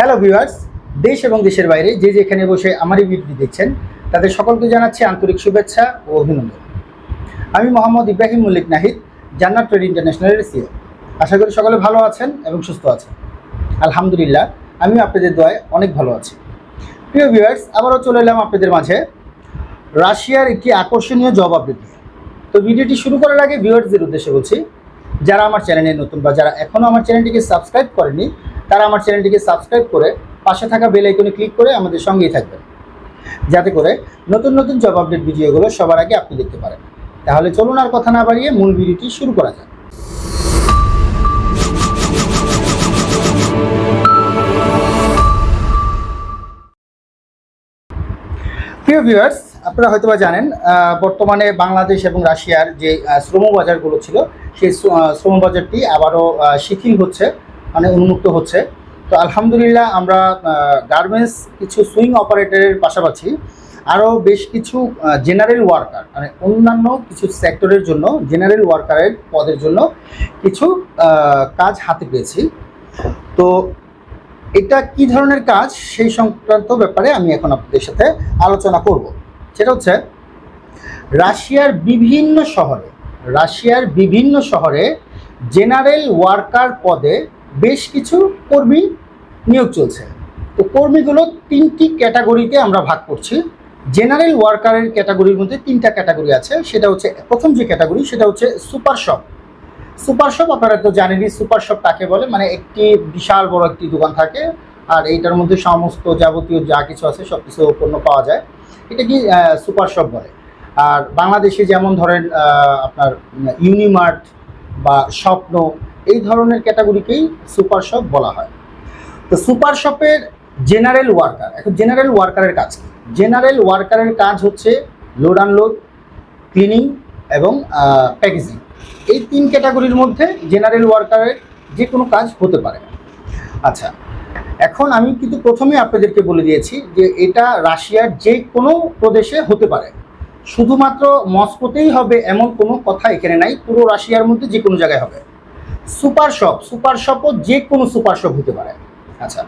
Hello viewers দেশ এবং দেশের বাইরে যে যেখানে বসে আমার এই ভিডিওটি দেখছেন, তাদের সকলকে জানাচ্ছি আন্তরিক শুভেচ্ছা ও অভিনন্দন। আমি মোহাম্মদ ইব্রাহিম মল্লিক নাহিদ, জান্নাত ট্রেড ইন্টারন্যাশনালের সিও আশা করি সকলে ভালো আছেন এবং সুস্থ আছেন। আলহামদুলিল্লাহ, আমিও আপনাদের দোয়ায় অনেক ভালো আছি। প্রিয় ভিউয়ার্স আবারও চলে এলাম আপনাদের মাঝে রাশিয়ার একটি আকর্ষণীয় জব আপডেট তো ভিডিওটি শুরু করার আগে ভিউয়ার্সদের উদ্দেশ্যে বলছি, যারা আমার চ্যানেলে নতুন বা যারা এখনও আমার চ্যানেলটিকে সাবস্ক্রাইব করেনি তারা আমার চ্যানেলটিকে সাবস্ক্রাইব করে পাশে থাকা বেল আইকনে ক্লিক করে আমাদের সঙ্গেই থাকবেন। যাতে করে নতুন নতুন জব আপডেট ভিডিওগুলো সবার আগে আপনি দেখতে পারেন। তাহলে চলুন আর কথা না বাড়িয়ে মূল ভিডিওটি শুরু করা যাক। প্রিয় ভিউয়ার্স আপনারা হয়তোবা জানেন বর্তমানে বাংলাদেশ এবং রাশিয়ার যে শ্রম বাজারগুলো ছিল, সেই শ্রম বাজারটি আবারও শিথিল হচ্ছে। মানে উন্মুক্ত হচ্ছে। তো আলহামদুলিল্লাহ আমরা গার্মেন্টস কিছু সুইং অপারেটরের পাশাপাশি আরও বেশ কিছু জেনারেল ওয়ার্কার মানে অন্যান্য কিছু সেক্টরের জন্য জেনারেল ওয়ার্কারের পদের জন্য কিছু কাজ হাতে পেয়েছি। তো এটা কি ধরনের কাজ সেই সংক্রান্ত ব্যাপারে আমি এখন আপনাদের সাথে আলোচনা করব। সেটা হচ্ছে, রাশিয়ার বিভিন্ন শহরে, রাশিয়ার বিভিন্ন শহরে জেনারেল ওয়ার্কার পদে বেশ কিছু কর্মী নিয়োগ চলছে। তো কর্মীগুলো তিনটি ক্যাটাগরিতে আমরা ভাগ করছি। জেনারেল ওয়ার্কারের ক্যাটাগরির মধ্যে তিনটা ক্যাটাগরি আছে। সেটা হচ্ছে প্রথম যে ক্যাটাগরি, সেটা হচ্ছে সুপার শপ। সুপার শপ আপনারা তো জানেনই, সুপার শপ কাকে বলে? মানে একটি বিশাল বড় একটি দোকান থাকে। আর এইটার মধ্যে সমস্ত যাবতীয় যা কিছু আছে সব কিছু পণ্য পাওয়া যায়। এটা কি সুপার শপ বলে। আর বাংলাদেশে যেমন ধরেন আপনার ইউনিমার্ট বা স্বপ্ন এই ধরনের ক্যাটাগরিকেই সুপার শপ বলা হয়। তো সুপার শপের জেনারেল ওয়ার্কার, এখন জেনারেল ওয়ার্কারের কাজ কি? জেনারেল ওয়ার্কারের কাজ হচ্ছে লোড আনলোড ক্লিনিং এবং প্যাকেজিং। এই তিন ক্যাটাগরির মধ্যে জেনারেল ওয়ার্কারের যে কোনো কাজ হতে পারে। আচ্ছা এখন আমি কিন্তু প্রথমে আপনাদেরকে বলে দিয়েছি যে এটা রাশিয়ার যে কোনো প্রদেশে হতে পারে। শুধুমাত্র মস্কোতেই হবে এমন কোনো কথা এখানে নাই, পুরো রাশিয়ার মধ্যে যে কোনো জায়গায় হবে। সুপার শপ, সুপার শপও যে কোনো সুপার শপ হতে পারে। আচ্ছা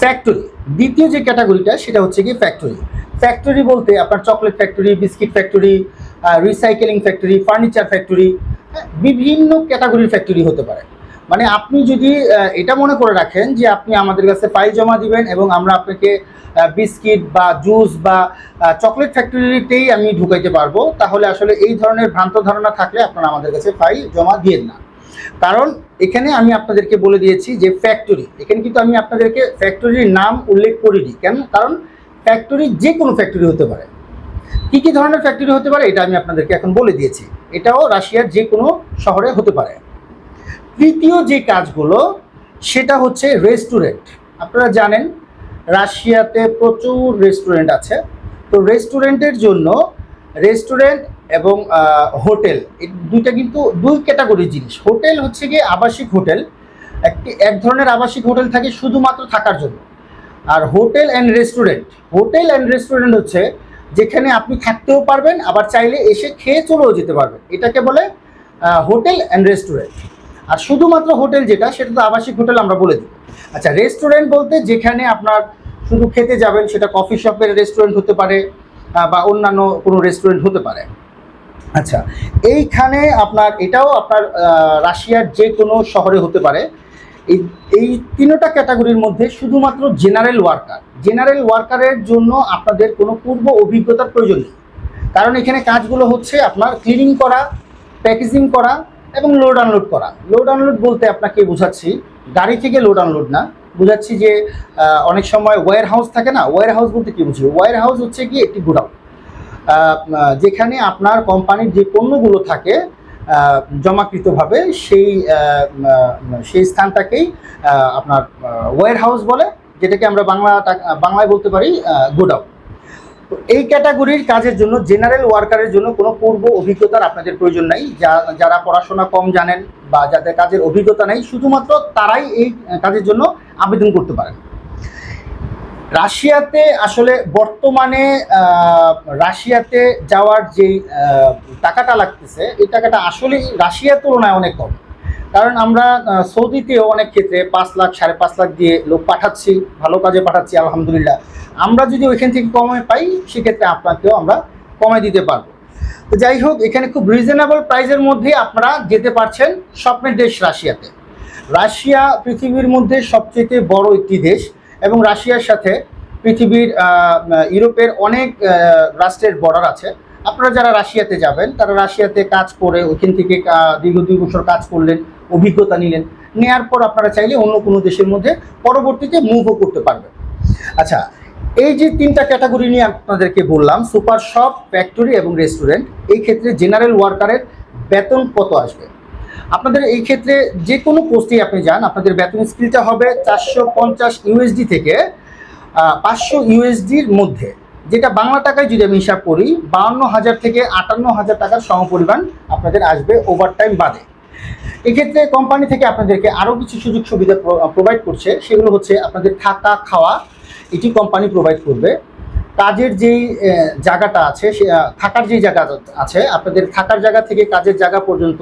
ফ্যাক্টরি দ্বিতীয় যে ক্যাটাগরিটা, সেটা হচ্ছে কি ফ্যাক্টরি ফ্যাক্টরি বলতে আপনার chocolate factory biscuit factory recycling factory furniture factory বিভিন্ন ক্যাটাগরির ফ্যাক্টরি হতে পারে। মানে আপনি যদি এটা মনে করে রাখেন যে আপনি আমাদের কাছে ফাইল জমা দিবেন এবং আমরা আপনাকে বিস্কিট বা জুস বা চকলেট ফ্যাক্টরিতেই আমি ঢুকাইতে পারব, তাহলে আসলে এই ধরনের ভ্রান্ত ধারণা থাকলে আপনারা আমাদের কাছে ফাইল জমা দিয়েন না। কারণ এখানে আমি আপনাদেরকে বলে দিয়েছি যে ফ্যাক্টরি এখানে কিন্তু আমি আপনাদেরকে ফ্যাক্টরির নাম উল্লেখ করিনি। কেন? কারণ ফ্যাক্টরি যে কোনো ফ্যাক্টরি হতে পারে। কী কী ধরনের ফ্যাক্টরি হতে পারে এটা আমি আপনাদেরকে এখন বলে দিয়েছি। এটাও রাশিয়ার যে কোনো শহরে হতে পারে। তৃতীয় যে কাজগুলো, সেটা হচ্ছে রেস্টুরেন্ট আপনারা জানেন, রাশিয়াতে প্রচুর রেস্টুরেন্ট আছে। তো রেস্টুরেন্টের জন্য রেস্টুরেন্ট এবং হোটেল। দুইটা কিন্তু দুই ক্যাটাগরির জিনিস। হোটেল হচ্ছে গিয়ে আবাসিক হোটেল। একটি, এক ধরনের আবাসিক হোটেল থাকে শুধুমাত্র থাকার জন্য। আর hotel and restaurant. Hotel and restaurant হচ্ছে যেখানে আপনি থাকতেও পারবেন, আবার চাইলে এসে খেয়ে চলেও যেতে পারবেন। এটাকে বলে হোটেল অ্যান্ড রেস্টুরেন্ট। আর শুধুমাত্র হোটেল যেটা, সেটা তো আবাসিক হোটেল আমরা বলে দিই। আচ্ছা রেস্টুরেন্ট বলতে যেখানে আপনার শুধু খেতে যাবেন, সেটা কফি শপের রেস্টুরেন্ট হতে পারে বা অন্যান্য কোনো রেস্টুরেন্ট হতে পারে। আচ্ছা এইখানে আপনার, এটাও আপনার রাশিয়ার যে কোনো শহরে হতে পারে। এই এই তিনটা ক্যাটাগরির মধ্যে শুধুমাত্র জেনারেল ওয়ার্কার। জেনারেল ওয়ার্কারের জন্য আপনাদের কোনো পূর্ব অভিজ্ঞতার প্রয়োজন নেই। কারণ এখানে কাজগুলো হচ্ছে আপনার ক্লিনিং করা প্যাকেজিং করা এবং লোড আনলোড করা। লোড আনলোড বলতে আপনাকে বোঝাচ্ছি, গাড়ি থেকে লোড আনলোড না। বোঝাচ্ছি যে অনেক সময় ওয়্যার হাউস থাকে না? ওয়্যার হাউস বলতে কি বুঝি? ওয়্যার হাউস হচ্ছে কি একটি গোডাউন। যেখানে আপনার কোম্পানির যে পণ্যগুলো থাকে জমাকৃতভাবে সেই সেই স্থানটাকেই আপনার ওয়্যার হাউস বলে, যেটাকে আমরা বাংলা বাংলায় বলতে পারি গোডাউন। এই ক্যাটাগরির কাজের জন্য জেনারেল ওয়ার্কারের জন্য কোনো পূর্ব অভিজ্ঞতার আপনাদের প্রয়োজন নাই। যা, যারা পড়াশোনা কম জানেন বা যাদের কাজের অভিজ্ঞতা নেই, শুধুমাত্র তারাই এই কাজের জন্য আবেদন করতে পারেন। রাশিয়াতে আসলে বর্তমানে রাশিয়াতে যাওয়ার আহ, টাকাটা লাগতেছে এই টাকাটা আসলে রাশিয়ার তুলনায় অনেক কম। কারণ আমরা সৌদিতেও অনেক ক্ষেত্রে পাঁচ লাখ সাড়ে পাঁচ লাখ দিয়ে লোক পাঠাচ্ছি ভালো কাজে পাঠাচ্ছি আলহামদুলিল্লাহ। আমরা যদি ওইখান থেকে কমে পাই সেক্ষেত্রে আপনাকেও আমরা কমে দিতে পারব। তো যাই হোক এখানে খুব রিজনেবল প্রাইসের মধ্যে আপনারা যেতে পারছেন স্বপ্নের দেশ রাশিয়াতে। রাশিয়া পৃথিবীর মধ্যে সবচেয়ে বড় একটি দেশ। এবং রাশিয়ার সাথে পৃথিবীর ইউরোপের অনেক রাষ্ট্রের বর্ডার আছে। আপনারা যারা রাশিয়াতে যাবেন, তারা রাশিয়াতে কাজ করে, ওইখান থেকে দীর্ঘ দুই বছর কাজ করলেন, অভিজ্ঞতা নিলেন। নেয়ার পর আপনারা চাইলে অন্য কোনো দেশের মধ্যে পরবর্তীতে মুভও করতে পারবেন। আচ্ছা এই যে তিনটা ক্যাটাগরি নিয়ে আপনাদেরকে বললাম সুপার শপ ফ্যাক্টরি এবং রেস্টুরেন্ট এই ক্ষেত্রে জেনারেল ওয়ার্কারের বেতন কত আসবে? আপনাদের এই ক্ষেত্রে যে কোনো পোস্টেই আপনি যান, আপনাদের বেতন স্কিলটা হবে চারশো পঞ্চাশ ইউএসডি থেকে পাঁচশো ইউএসডির মধ্যে। যেটা বাংলা টাকায় যদি আমি হিসাব করি, বাউন্ন হাজার থেকে আটান্ন হাজার টাকার সমপরিমাণ আপনাদের আসবে ওভারটাইম বাদে। এক্ষেত্রে কোম্পানি থেকে আপনাদেরকে আরও কিছু সুযোগ সুবিধা প্রোভাইড করছে, সেগুলো হচ্ছে আপনাদের থাকা, খাওয়া, এটি কোম্পানি প্রোভাইড করবে। কাজের যেই জায়গাটা আছে, সে থাকার যেই জায়গা আছে, আপনাদের থাকার জায়গা থেকে কাজের জায়গা পর্যন্ত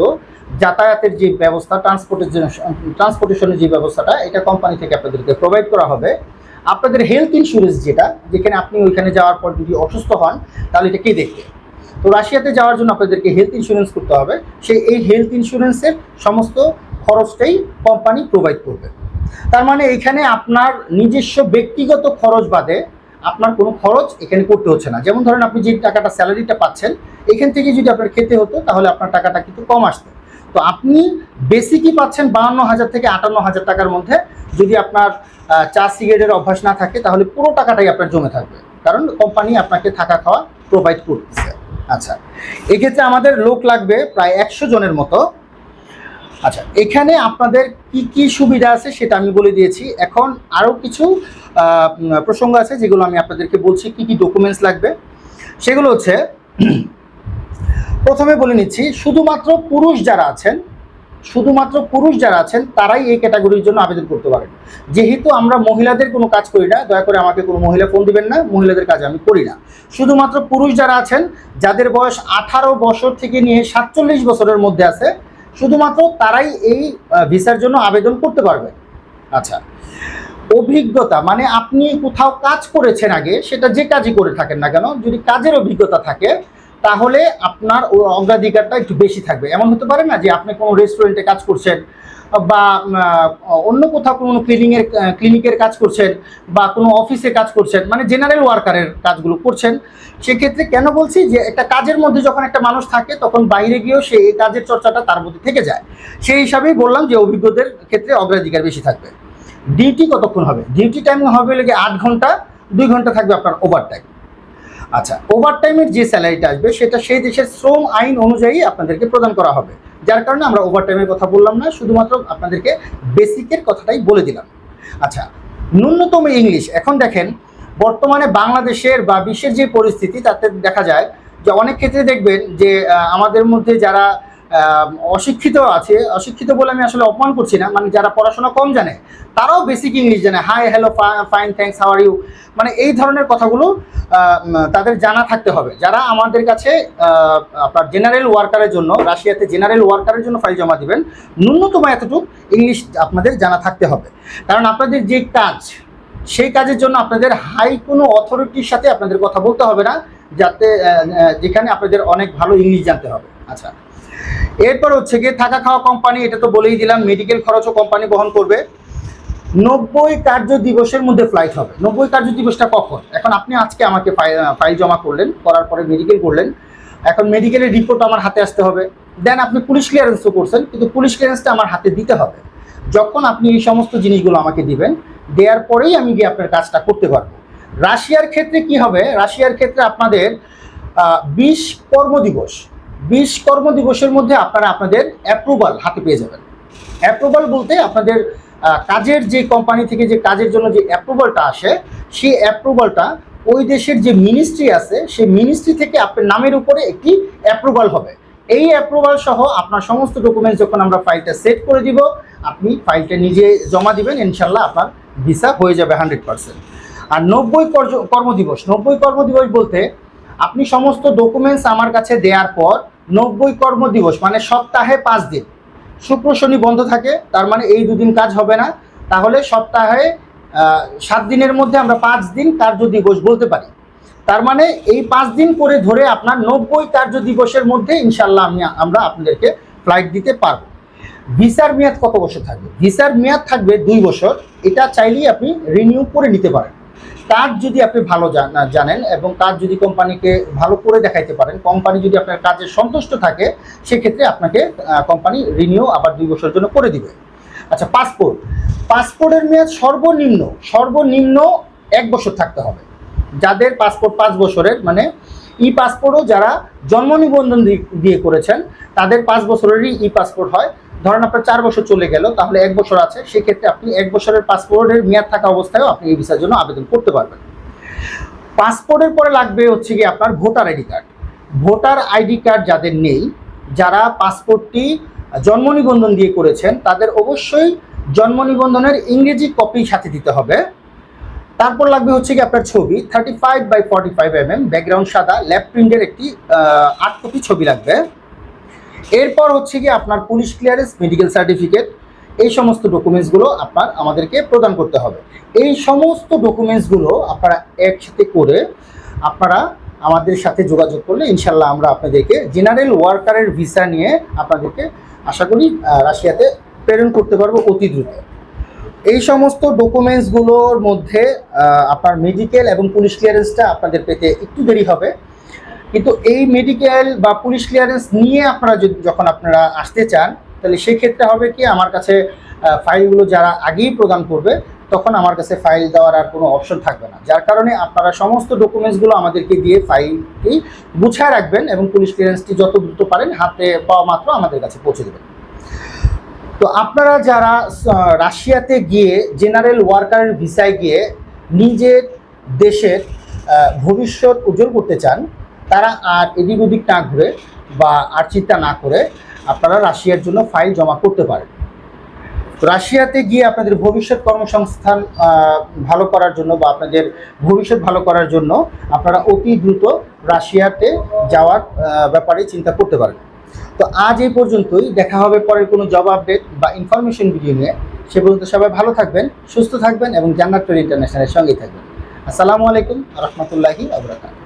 যাতায়াতের যে ব্যবস্থা ট্রান্সপোর্টেশন ট্রান্সপোর্টেশনের যে ব্যবস্থাটা, এটা কোম্পানি থেকে আপনাদেরকে প্রোভাইড করা হবে। আপনাদের হেলথ ইন্স্যুরেন্স যেটা, যেখানে আপনি ওইখানে যাওয়ার পর যদি অসুস্থ হন, তাহলে এটা কে দেখবে? তো রাশিয়াতে যাওয়ার জন্য আপনাদেরকে হেলথ ইন্স্যুরেন্স করতে হবে। সেই এই হেলথ ইন্স্যুরেন্সের সমস্ত খরচটাই কোম্পানি প্রোভাইড করবে। তার মানে এখানে আপনার নিজস্ব ব্যক্তিগত খরচ বাদে আপনার কোনো খরচ এখানে করতে হচ্ছে না। যেমন ধরেন আপনি যে টাকাটা, স্যালারিটা পাচ্ছেন, এখান থেকে যদি আপনার খেতে হতো, তাহলে আপনার টাকাটা কিন্তু কম আসতো। তো আপনি বেসিকই পাচ্ছেন বাহান্ন হাজার থেকে আটান্ন হাজার টাকার মধ্যে। যদি আপনার চা সিগারেটের অভ্যাস না থাকে, তাহলে পুরো টাকাটাই আপনার জমে থাকবে। কারণ কোম্পানি আপনাকে থাকা খাওয়া প্রোভাইড করতেছে। আচ্ছা এক্ষেত্রে আমাদের লোক লাগবে প্রায় একশো জনের মতো। আচ্ছা এখানে আপনাদের কি কি সুবিধা আছে সেটা আমি বলে দিয়েছি। এখন আরও কিছু প্রসঙ্গ আছে যেগুলো আমি আপনাদেরকে বলছি, কি কি ডকুমেন্টস লাগবে। সেগুলো হচ্ছে, প্রথমে বলে নিচ্ছি, শুধুমাত্র পুরুষ যারা আছেন, শুধুমাত্র পুরুষ যারা আছেন, তারাই এই ক্যাটাগরির জন্য আবেদন করতে পারেন। যেহেতু আমরা মহিলাদের কোনো কাজ করি না, দয়া করে আমাকে কোনো মহিলা ফোন দিবেন না, মহিলাদের কাজ আমি করি না। শুধুমাত্র পুরুষ যারা আছেন, যাদের বয়স আঠারো বছর থেকে নিয়ে সাতচল্লিশ বছরের মধ্যে আছে শুধুমাত্র তারাই এই ভিসার জন্য আবেদন করতে পারবে। আচ্ছা। অভিজ্ঞতা মানে আপনি কোথাও কাজ করেছেন আগে, সেটা যে কাজই করে থাকেন না কেন, যদি কাজের অভিজ্ঞতা থাকে তাহলে আপনার অগ্রাধিকারটা একটু বেশি থাকবে। এমন হতে পারে না যে আপনি কোনো রেস্টুরেন্টে কাজ করছেন বা অন্য কোথাও কোনো ক্লিনিংয়ের ক্লিনিকের কাজ করছেন বা কোনো অফিসে কাজ করছেন মানে জেনারেল ওয়ার্কারের কাজগুলো করছেন, সেক্ষেত্রে কেন বলছি যে একটা কাজের মধ্যে যখন একটা মানুষ থাকে, তখন বাইরে গিয়েও সে এই কাজের চর্চাটা তার মধ্যে থেকে যায়। সেই হিসাবেই বললাম যে অভিজ্ঞদের ক্ষেত্রে অগ্রাধিকার বেশি থাকবে। ডিউটি কতক্ষণ হবে? ডিউটি টাইম হবে লেগে আট ঘণ্টা, দুই ঘণ্টা থাকবে আপনার ওভার টাইম আচ্ছা ওভার টাইমের যে স্যালারিটা আসবে, সেটা সেই দেশের শ্রম আইন অনুযায়ী আপনাদেরকে প্রদান করা হবে। যার কারণে আমরা ওভার টাইমের কথা বললাম না, শুধুমাত্র আপনাদেরকে বেসিকের কথাটাই বলে দিলাম। আচ্ছা ন্যূনতম ইংলিশ এখন দেখেন, বর্তমানে বাংলাদেশের বা বিশ্বের যে পরিস্থিতি, তাতে দেখা যায় যে অনেক ক্ষেত্রে দেখবেন যে আমাদের মধ্যে যারা অশিক্ষিত আছে। অশিক্ষিত বলে আমি আসলে অপমান করছি না। মানে যারা পড়াশোনা কম জানে, তারাও বেসিক ইংলিশ জানে। Hi hello fine thanks how are you মানে এই ধরনের কথাগুলো তাদের জানা থাকতে হবে। যারা আমাদের কাছে আপনার জেনারেল ওয়ার্কারের জন্য, রাশিয়াতে জেনারেল ওয়ার্কারের জন্য ফাইল জমা দিবেন, ন্যূনতম এতটুকু ইংলিশ আপনাদের জানা থাকতে হবে। কারণ আপনাদের যে কাজ, সেই কাজের জন্য আপনাদের হাই কোনো অথরিটির সাথে আপনাদের কথা বলতে হবে না, যাতে যেখানে আপনাদের অনেক ভালো ইংলিশ জানতে হবে। আচ্ছা। এরপর হচ্ছে গিয়ে থাকা খাওয়া কোম্পানি এটা তো বলেই দিলাম মেডিকেল খরচও কোম্পানি বহন করবে। নব্বই কার্য দিবসের মধ্যে ফ্লাইট হবে। নব্বই কার্য দিবসটা কখন? এখন আপনি আজকে আমাকে ফাইল জমা করলেন, করার পরে মেডিকেল করলেন। এখন মেডিকেলের রিপোর্ট আমার হাতে আসতে হবে। দেন আপনি পুলিশ ক্লিয়ারেন্সও করছেন, কিন্তু পুলিশ ক্লিয়ারেন্সটা আমার হাতে দিতে হবে। যখন আপনি এই সমস্ত জিনিসগুলো আমাকে দিবেন, দেওয়ার পরেই আমি গিয়ে আপনার কাজটা করতে পারব। রাশিয়ার ক্ষেত্রে কি হবে? রাশিয়ার ক্ষেত্রে আপনাদের বিশ কর্মদিবস। বিশ কর্মদিবসের মধ্যে আপনারা আপনাদের অ্যাপ্রুভাল হাতে পেয়ে যাবেন। অ্যাপ্রুভাল বলতে আপনাদের কাজের যে কোম্পানি থেকে যে কাজের জন্য যে অ্যাপ্রুভালটা আসে, সেই অ্যাপ্রুভালটা ওই দেশের যে মিনিস্ট্রি আছে, সেই মিনিস্ট্রি থেকে আপনার নামের উপরে একটি অ্যাপ্রুভাল হবে। এই অ্যাপ্রুভাল সহ আপনার সমস্ত ডকুমেন্টস যখন আমরা ফাইলটা সেট করে দিব, আপনি ফাইলটা নিজে জমা দিবেন, ইনশাল্লাহ আপনার ভিসা হয়ে যাবে হান্ড্রেড পার্সেন্ট আর নব্বই কর্য- কর্মদিবস, নব্বই কর্মদিবস বলতে আপনি সমস্ত ডকুমেন্টস আমার কাছে দেওয়ার পর নব্বই কর্মদিবস মানে সপ্তাহে পাঁচ দিন। শুক্র, শনি বন্ধ থাকে, তার মানে এই দুদিন কাজ হবে না। তাহলে সপ্তাহে সাত দিনের মধ্যে আমরা পাঁচ দিন কার্য দিবস বলতে পারি। তার মানে এই পাঁচ দিন করে ধরে আপনার নব্বই কার্য দিবসের মধ্যে ইনশাল্লাহ আমি, আমরা আপনাদেরকে ফ্লাইট দিতে পারব। ভিসার মেয়াদ কত বছর থাকবে? ভিসার মেয়াদ থাকবে দুই বছর। এটা চাইলেই আপনি রিনিউ করে নিতে পারেন। কাজ যদি আপনি ভালো জানেন এবং কাজ যদি কোম্পানিকে ভালো করে দেখাইতে পারেন, কোম্পানি যদি আপনার কাজে সন্তুষ্ট থাকে, সেক্ষেত্রে আপনাকে কোম্পানি রিনিউ আবার দুই বছরের জন্য করে দিবে। আচ্ছা পাসপোর্ট। পাসপোর্টের মেয়াদ সর্বনিম্ন সর্বনিম্ন এক বছর থাকতে হবে। যাদের পাসপোর্ট পাঁচ বছরের মানে ই পাসপোর্টও যারা জন্ম নিবন্ধন দিয়ে করেছেন, তাদের পাঁচ বছরেরই ই পাসপোর্ট হয়। ধরেন আপনার চার বছর চলে গেল, তাহলে এক বছর আছে, সেক্ষেত্রে আপনি এক বছরের পাসপোর্টের মেয়াদ থাকা অবস্থায়ও আপনি এই ভিসার জন্য আবেদন করতে পারবেন। পাসপোর্টের পরে লাগবে হচ্ছে কি আপনার voter ID card. Voter ID card যাদের নেই, যারা পাসপোর্টটি জন্ম নিবন্ধন দিয়ে করেছেন, তাদের অবশ্যই জন্ম নিবন্ধনের ইংরেজি কপি সাথে দিতে হবে। তারপর লাগবে হচ্ছে কি আপনার ছবি thirty five by forty five M M background সাদা ল্যাপ প্রিন্টের একটি আট কপি ছবি লাগবে। এরপর হচ্ছে কি আপনার পুলিশ ক্লিয়ারেন্স মেডিকেল সার্টিফিকেট এই সমস্ত ডকুমেন্টসগুলো আপনার আমাদেরকে প্রদান করতে হবে। এই সমস্ত ডকুমেন্টসগুলো আপনারা একসাথে করে আপনারা আমাদের সাথে যোগাযোগ করলে ইনশাল্লাহ আমরা আপনাদেরকে জেনারেল ওয়ার্কারের ভিসা নিয়ে আপনাদেরকে আশা করি রাশিয়াতে প্রেরণ করতে পারব অতি দ্রুত। এই সমস্ত ডকুমেন্টসগুলোর মধ্যে আপনার মেডিকেল এবং পুলিশ ক্লিয়ারেন্সটা আপনাদের পেতে একটু দেরি হবে। কিন্তু এই মেডিকেল বা পুলিশ ক্লিয়ারেন্স নিয়ে আপনারা যদি যখন আপনারা আসতে চান, তাহলে সেক্ষেত্রে হবে কি, আমার কাছে ফাইলগুলো যারা আগেই প্রদান করবে, তখন আমার কাছে ফাইল দেওয়ার আর কোনো অপশন থাকবে না। যার কারণে আপনারা সমস্ত ডকুমেন্টসগুলো আমাদেরকে দিয়ে ফাইলটি গুছায় রাখবেন এবং পুলিশ ক্লিয়ারেন্সটি যত দ্রুত পারেন, হাতে পাওয়া মাত্র আমাদের কাছে পৌঁছে দেবেন। তো আপনারা যারা রাশিয়াতে গিয়ে জেনারেল ওয়ার্কারের ভিসায় গিয়ে নিজের দেশের ভবিষ্যৎ উজ্জ্বল করতে চান তারা আর এদিক ওদিক না ঘুরে বা আর চিন্তা না করে আপনারা রাশিয়ার জন্য ফাইল জমা করতে পারেন। রাশিয়াতে গিয়ে আপনাদের ভবিষ্যৎ কর্মসংস্থান ভালো করার জন্য বা আপনাদের ভবিষ্যৎ ভালো করার জন্য আপনারা অতি দ্রুত রাশিয়াতে যাওয়ার ব্যাপারে চিন্তা করতে পারেন। তো আজ এই পর্যন্তই। দেখা হবে পরের কোনো জব আপডেট বা ইনফরমেশন ভিডিও নিয়ে। সে পর্যন্ত সবাই ভালো থাকবেন, সুস্থ থাকবেন এবং জান্নাত ইন্টারন্যাশনালের সঙ্গেই থাকবেন। আসসালামু আলাইকুম রহমতুল্লাহি আবরাকাত